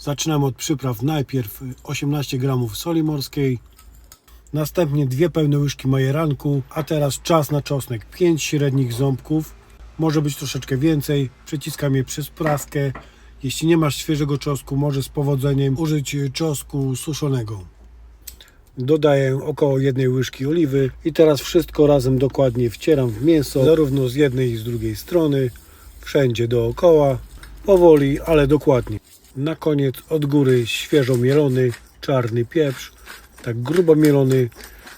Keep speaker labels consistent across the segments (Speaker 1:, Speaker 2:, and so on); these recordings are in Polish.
Speaker 1: Zaczynamy od przypraw. Najpierw 18 gramów soli morskiej, następnie dwie pełne łyżki majeranku, a teraz czas na czosnek. 5 średnich ząbków, może być troszeczkę więcej. Przeciskam je przez praskę. Jeśli nie masz świeżego czosnku, może z powodzeniem użyć czosnku suszonego. Dodaję około jednej łyżki oliwy i teraz wszystko razem dokładnie wcieram w mięso, zarówno z jednej i z drugiej strony, wszędzie dookoła, powoli, ale dokładnie. Na koniec od góry świeżo mielony czarny pieprz, tak grubo mielony.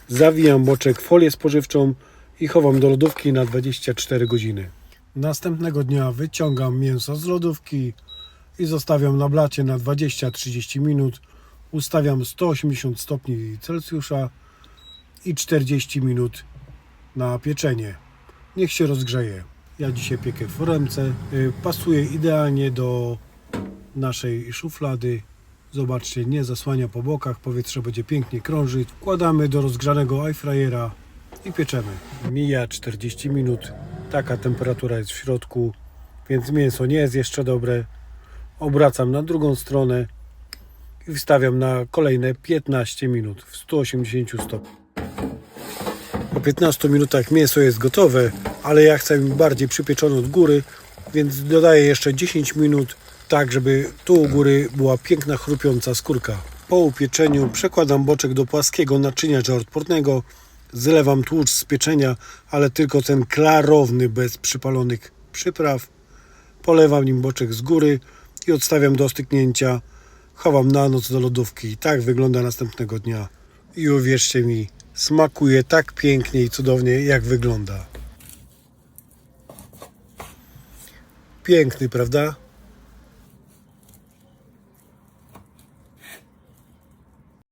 Speaker 1: Zawijam boczek w folię spożywczą i chowam do lodówki na 24 godziny. Następnego dnia wyciągam mięso z lodówki i zostawiam na blacie na 20-30 minut. Ustawiam 180 stopni Celsjusza i 40 minut na pieczenie. Niech się rozgrzeje. Ja dzisiaj piekę foremce. Y, Pasuje idealnie do naszej szuflady. Zobaczcie, nie zasłania po bokach, powietrze będzie pięknie krążyć. Wkładamy do rozgrzanego airfryera i pieczemy. Mija 40 minut. Taka temperatura jest w środku, więc mięso nie jest jeszcze dobre. Obracam na drugą stronę i wstawiam na kolejne 15 minut w 180 stopni. Po 15 minutach mięso jest gotowe, ale ja chcę bardziej przypieczone od góry, więc dodaję jeszcze 10 minut, tak żeby tu u góry była piękna chrupiąca skórka. Po upieczeniu przekładam boczek do płaskiego naczynia żartpornego, zlewam tłuszcz z pieczenia, ale tylko ten klarowny, bez przypalonych przypraw. Polewam nim boczek z góry i odstawiam do ostygnięcia. Chowam na noc do lodówki. Tak wygląda następnego dnia. I uwierzcie mi, smakuje tak pięknie i cudownie, jak wygląda. Piękny, prawda?